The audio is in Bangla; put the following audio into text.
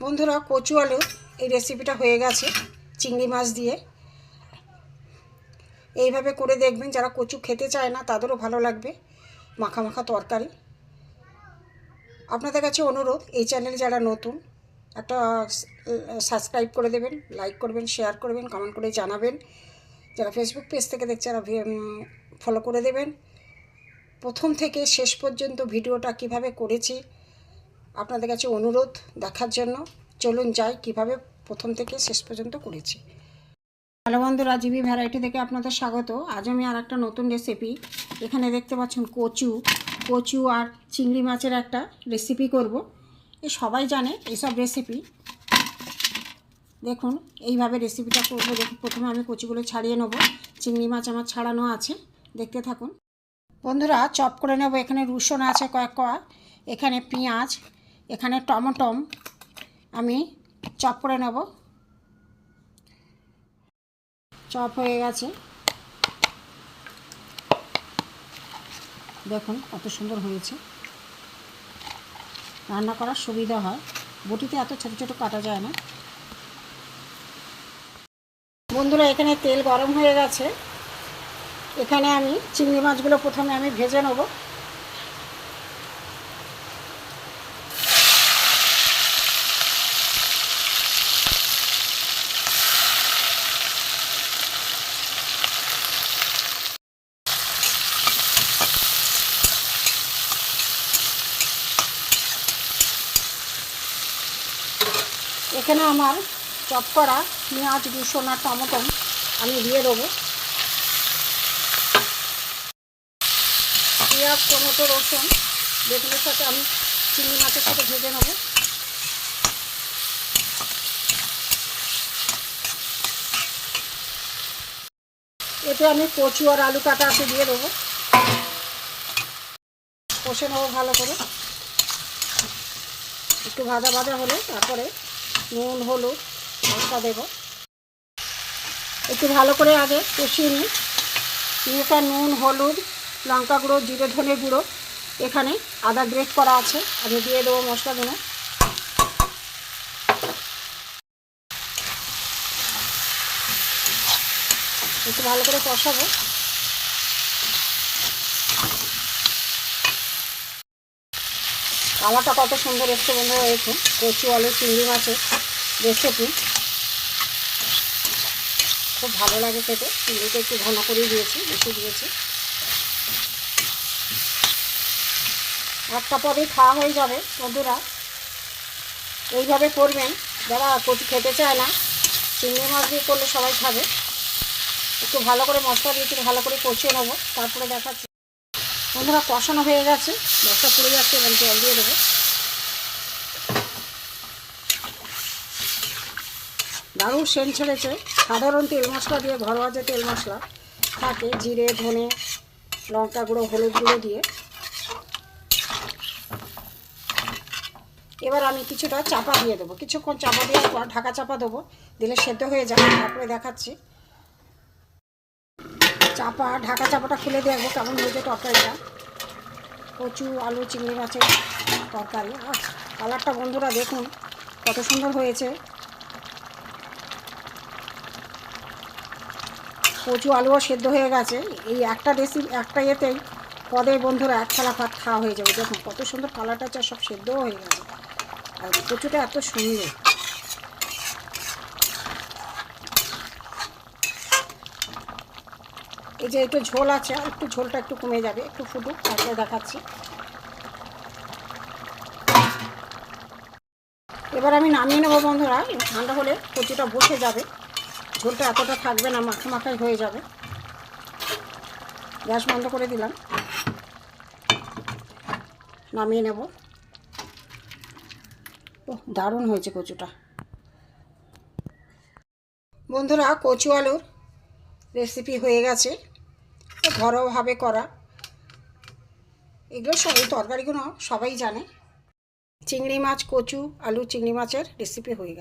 বন্ধুরা কচু আলু, এই রেসিপিটা হয়ে গেছে, চিংড়ি মাছ দিয়ে। এইভাবে করে দেখবেন, যারা কচু খেতে চায় না, তাদেরও ভালো লাগবে, মাখা মাখা তরকারি। আপনাদের কাছে অনুরোধ, এই চ্যানেল যারা নতুন, একটা সাবস্ক্রাইব করে দেবেন লাইক করবেন শেয়ার করবেন কমেন্ট করে জানাবেন। যারা ফেসবুক পেজ থেকে দেখছে তারা ফলো করে দেবেন। প্রথম থেকে শেষ পর্যন্ত ভিডিওটা কীভাবে করেছি আপনাদের কাছে অনুরোধ দেখার জন্য। চলুন যাই, কীভাবে প্রথম থেকে শেষ পর্যন্ত করেছি। হ্যালো বন্ধুরা, জিবি ভ্যারাইটি থেকে আপনাদের স্বাগত। আজ আমি আর একটা নতুন রেসিপি এখানে দেখতে পাচ্ছেন কচু। কচু আর চিংড়ি মাছের একটা রেসিপি করব। এ সবাই জানে এইসব রেসিপি দেখুন, এইভাবে রেসিপিটা করব। দেখুন, প্রথমে আমি কচুগুলো ছাড়িয়ে নেব। চিংড়ি মাছ আমার ছাড়ানো আছে। দেখতে থাকুন। বন্ধুরা, চপ করে নেব। এখানে রসুন আছে কয়েক কোয়া। এখানে পেঁয়াজ এখানে টমেটম আমি চপ করে নেব। চপ হয়ে গেছে। দেখুন কত সুন্দর হয়েছে। রান্না করার সুবিধা হয়। বটিতে এত ছোটো ছোটো কাটা যায় না। বন্ধুরা, এখানে তেল গরম হয়ে গেছে। এখানে আমি চিংড়ি মাছগুলো প্রথমে আমি ভেজে নেব। এখানে আমার চপ করা পেঁয়াজ, রসুন আর টমেটো আমি দিয়ে দেবো। পেঁয়াজ, টমেটো, রসুন, বেগুনের সাথে আমি চিংড়ি মাছের সাথে ভেজে নেব। এতে আমি কচু আর আলু কাটা আছে দিয়ে দেবো। কষে নেব ভালো করে। একটু ভাজা ভাজা হলে তারপরে নুন, হলুদ মশলা দেবো। একটু ভালো করে আগে কষিয়ে নিই। নিয়েটা নুন, হলুদ, লঙ্কা গুঁড়ো, জিরে ধনে গুঁড়ো এখানে আদা গ্রেট করা আছে। আমি দিয়ে দেবো মশলা মশলাগুলো একটু ভালো করে কষাবো। কালারটা কত সুন্দর এসছে বন্ধুরা দেখুন কচু, আলু, চিংড়ি মাছের রেসিপি খুব ভালো লাগে খেতে। চিংড়িটা একটু ঘন করে দিয়েছি, বেশি দিয়েছি। একটা পরেই খাওয়া হয়ে যাবে, বন্ধুরা। এইভাবে করবেন, যারা কচু খেতে চায় না, চিংড়ি মাছ দিয়ে করলে সবাই খাবে। একটু ভালো করে মশলা দিয়ে একটু ভালো করে কষিয়ে নেব, তারপরে দেখাচ্ছি। বন্ধুরা কষানো হয়ে গেছে। মশলা পুড়ে যাচ্ছে এবং জল দিয়ে দেবো। দারুণ সেন ছেড়েছে। সাধারণ তেল মশলা দিয়ে, ঘরোয়া যে তেল মশলা থাকে জিরে, ধনে, লঙ্কা গুঁড়ো, হলুদ গুঁড়ো দিয়ে। এবার আমি কিছুটা চাপা দিয়ে দেবো। কিছুক্ষণ চাপা দেওয়ার পর ঢাকা চাপা দেবো। দিলে সেদ্ধ হয়ে যাবে, তারপরে দেখাচ্ছি। চাপা, ঢাকা চাপাটা খুলে দেখব কেমন হয়েছে তরকারিটা? কচু, আলু, চিংড়ি মাছের তরকারি। কালারটা বন্ধুরা দেখুন, কত সুন্দর হয়েছে। কচু, আলুও সেদ্ধ হয়ে গেছে। এই একটা রেসিপি একটা ইয়েতেই পদে বন্ধুরা এক থালা ভাত খাওয়া হয়ে যাবে। দেখুন, কত সুন্দর কালারটা চা সব সেদ্ধও হয়ে গেছে। আর কচুটা এত সুন্দর। এই যে একটু ঝোল আছে, আর একটু ঝোলটা একটু কমে যাবে, একটু ফুটুক তারপরে দেখাচ্ছি। এবার আমি নামিয়ে নেব বন্ধুরা ঠান্ডা হলে কচুটা বসে যাবে। ঝোলটা এতটা থাকবে না, মাখা মাখাই হয়ে যাবে। গ্যাস বন্ধ করে দিলাম। নামিয়ে নেব। ও দারুণ হয়েছে কচুটা। বন্ধুরা, কচু আলুর রেসিপি হয়ে গেছে। ঘরোয়াভাবে করা। এগুলো সব এই তরকারিগুলো সবাই জানে। চিংড়ি মাছ, কচু, আলু, চিংড়ি মাছের রেসিপি হয়ে গেছে।